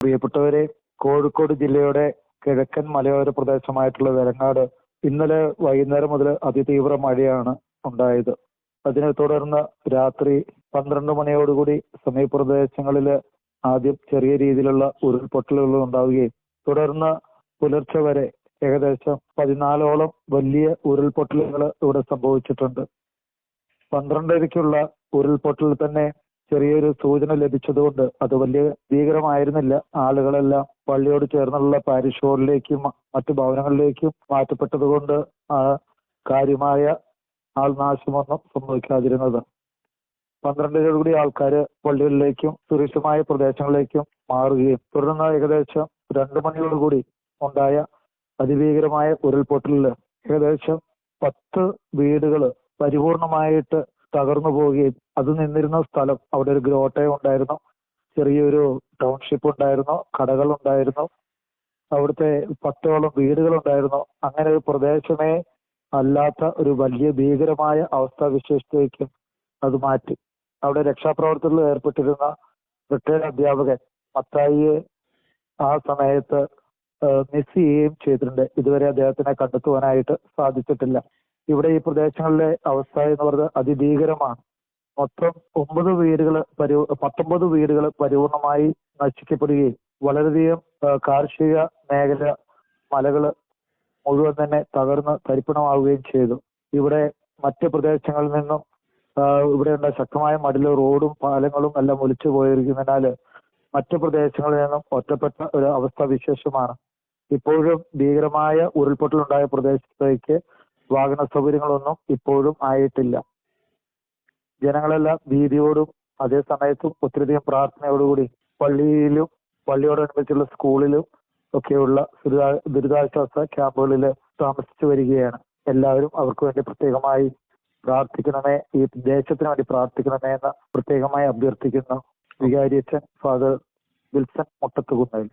പ്രിയപ്പെട്ടവരെ കോഴിക്കോട് ജില്ലയുടെ കിഴക്കൻ മലയോര പ്രദേശമായിട്ടുള്ള വെലങ്ങാട് ഇന്നലെ വൈകുന്നേരം മുതൽ അതിതീവ്ര മഴയാണ് ഉണ്ടായത്. അതിനെ തുടർന്ന് രാത്രി പന്ത്രണ്ട് മണിയോടുകൂടി സമീപപ്രദേശങ്ങളിൽ ആദ്യം ചെറിയ രീതിയിലുള്ള ഉരുൾപൊട്ടലുകൾ ഉണ്ടാവുകയും തുടർന്ന് പുലർച്ചെ വരെ ഏകദേശം പതിനാലോളം വലിയ ഉരുൾപൊട്ടലുകൾ ഇവിടെ സംഭവിച്ചിട്ടുണ്ട്. പന്ത്രണ്ടരയ്ക്കുള്ള ഉരുൾപൊട്ടൽ തന്നെ ചെറിയൊരു സൂചന ലഭിച്ചതുകൊണ്ട് അത് വലിയ ഭീകരമായിരുന്നില്ല. ആളുകളെല്ലാം പള്ളിയോട് ചേർന്നുള്ള പാരിഷ് ഹോളിലേക്കും മറ്റു ഭവനങ്ങളിലേക്കും മാറ്റപ്പെട്ടതുകൊണ്ട് കാര്യമായ ആൾനാശമൊന്നും സംഭവിക്കാതിരുന്നത്. പന്ത്രണ്ടരയോടുകൂടി ആൾക്കാർ പള്ളികളിലേക്കും സുരക്ഷിതമായ പ്രദേശങ്ങളിലേക്കും മാറുകയും തുടർന്ന് ഏകദേശം രണ്ടു മണിയോടുകൂടി ഉണ്ടായ അതിഭീകരമായ ഉരുൾപൊട്ടലിൽ ഏകദേശം പത്ത് വീടുകൾ പരിപൂർണമായിട്ട് തകർന്നു പോവുകയും അത് നിന്നിരുന്ന സ്ഥലം അവിടെ ഒരു ഗ്രോട്ടയം ഉണ്ടായിരുന്നു. ചെറിയൊരു ടൗൺഷിപ്പ് ഉണ്ടായിരുന്നു കടകൾ ഉണ്ടായിരുന്നു അവിടുത്തെ പത്തോളം വീടുകൾ ഉണ്ടായിരുന്നു അങ്ങനെ ഒരു പ്രദേശമേ അല്ലാത്ത ഒരു വലിയ ഭീകരമായ അവസ്ഥാവിശേഷത്തേക്ക് അത് മാറ്റി. അവിടെ രക്ഷാപ്രവർത്തനത്തിൽ ഏർപ്പെട്ടിരുന്ന റിട്ടയർഡ് അധ്യാപകൻ മത്തായിയെ ആ സമയത്ത് മിസ് ചെയ്യുകയും ചെയ്തിട്ടുണ്ട്. ഇതുവരെ അദ്ദേഹത്തിനെ കണ്ടെത്തുവാനായിട്ട് സാധിച്ചിട്ടില്ല. ഇവിടെ ഈ പ്രദേശങ്ങളിലെ അവസ്ഥ എന്ന് പറയുന്നത് അതിഭീകരമാണ്. മൊത്തം ഒമ്പത് വീടുകൾ പരി പത്തൊമ്പത് വീടുകൾ പരിപൂർണമായി നശിക്കപ്പെടുകയും വളരെയധികം കാർഷിക മേഖല മലകൾ മുഴുവൻ തന്നെ തകർന്ന് തരിപ്പണമാവുകയും ചെയ്തു. ഇവിടെ മറ്റ് പ്രദേശങ്ങളിൽ നിന്നും ഇവിടെയുള്ള ശക്തമായ മടിൽ റോഡും പാലങ്ങളും എല്ലാം ഒലിച്ചു പോയിരിക്കുന്നതിനാൽ മറ്റു പ്രദേശങ്ങളിൽ നിന്നും ഒറ്റപ്പെട്ട ഒരു അവസ്ഥ വിശേഷമാണ്. ഇപ്പോഴും ഭീകരമായ ഉരുൾപൊട്ടലുണ്ടായ പ്രദേശത്തേക്ക് വാഹന സൗകര്യങ്ങളൊന്നും ഇപ്പോഴും ആയിട്ടില്ല. ജനങ്ങളെല്ലാം ഭീതിയോടും അതേ സമയത്തും ഒത്തിരിയധികം പ്രാർത്ഥനയോടുകൂടി പള്ളിയിലും പള്ളിയോടനുബന്ധിച്ചുള്ള സ്കൂളിലും ഒക്കെയുള്ള ദുരിതാശ്വാസ ക്യാമ്പുകളിൽ താമസിച്ചു വരികയാണ്. എല്ലാവരും അവർക്ക് വേണ്ടി പ്രത്യേകമായി പ്രാർത്ഥിക്കണമേ ഈ ദേശത്തിന് വേണ്ടി പ്രാർത്ഥിക്കണമേ എന്ന് പ്രത്യേകമായി അഭ്യർത്ഥിക്കുന്നു. വികാരിയച്ഛൻ ഫാദർ വിൽസൺ മുട്ടത്തുകുന്നയിൽ.